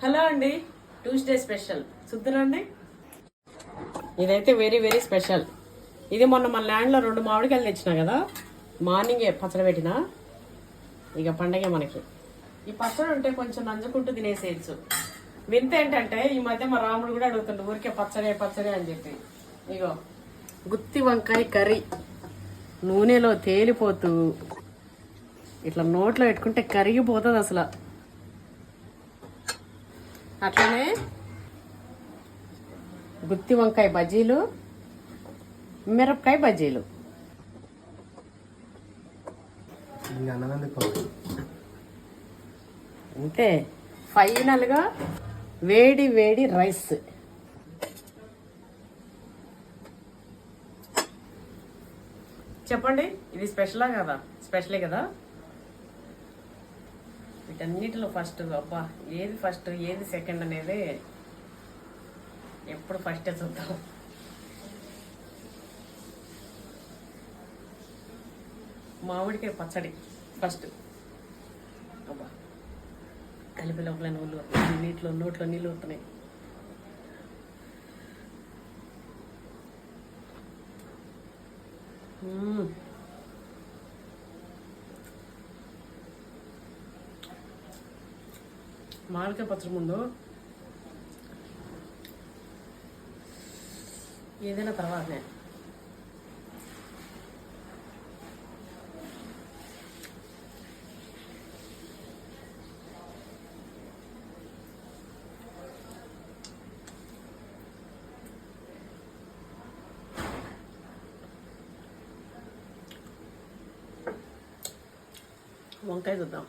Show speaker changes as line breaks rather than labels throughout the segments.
Hello అండి. Tuesday special చూద్దరండి ఇదైతే very very special ఇది మొన్న మన ల్యాండ్లో రెండు మామిడికాయలు తెచ్చినా కదా? మార్నింగే పచ్చడి పెట్టిన? ఇక పండగే మనకి. ఈ పచ్చడి ఉంటే కొంచెం నంజుకుంటూ తినేసేయచ్చు. వింత ఏంటంటే ఈ మధ్య మా రాముడు కూడా అడుగుతుండు ఊరికే పచ్చడే పచ్చడే అని చెప్పి. ఇగో గుత్తి వంకాయ కర్రీ. నూనెలో తేలిపోతూ ఇట్లా నోట్లో పెట్టుకుంటే కరిగిపోతుంది అసలు అట్లనే గుత్తి వంకాయ బజ్జీలు మిరపకాయ బజ్జీలు. అంతే. ఫైనల్గా వేడి వేడి రైస్. చెప్పండి ఇది స్పెషలా కదా? స్పెషలే కదా? వీటన్నిటిలో ఫస్ట్ అబ్బా ఏది ఫస్ట్ ఏది సెకండ్ అనేది ఎప్పుడు ఫస్టే చూద్దాం. మామిడికాయ పచ్చడి ఫస్ట్ అబ్బా కలిపి లోపల నువ్వులు నీటిలో నోట్లో నీళ్ళు వస్తున్నాయి. Mmm. మామిడికాయ పచ్చడి ముందు ఏదైనా తర్వాతనే. వంకాయ చూద్దాం.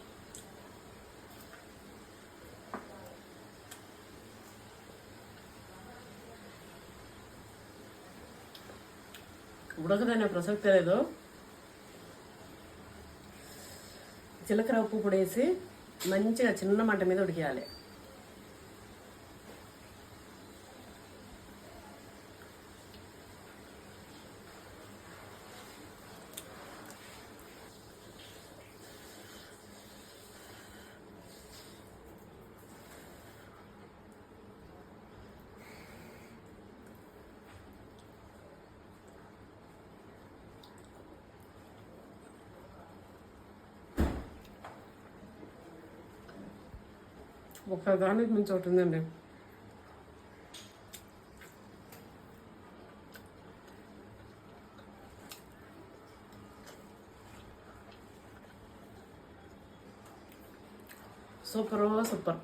ఉడకదనే ప్రసక్తి లేదు. జీలకర్ర ఉప్పు పొడి వేసి మంచిగా చిన్న మంట మీద ఉడికేయాలి. ఒక దానికి మించి ఒకటి ఉందండి. Super super.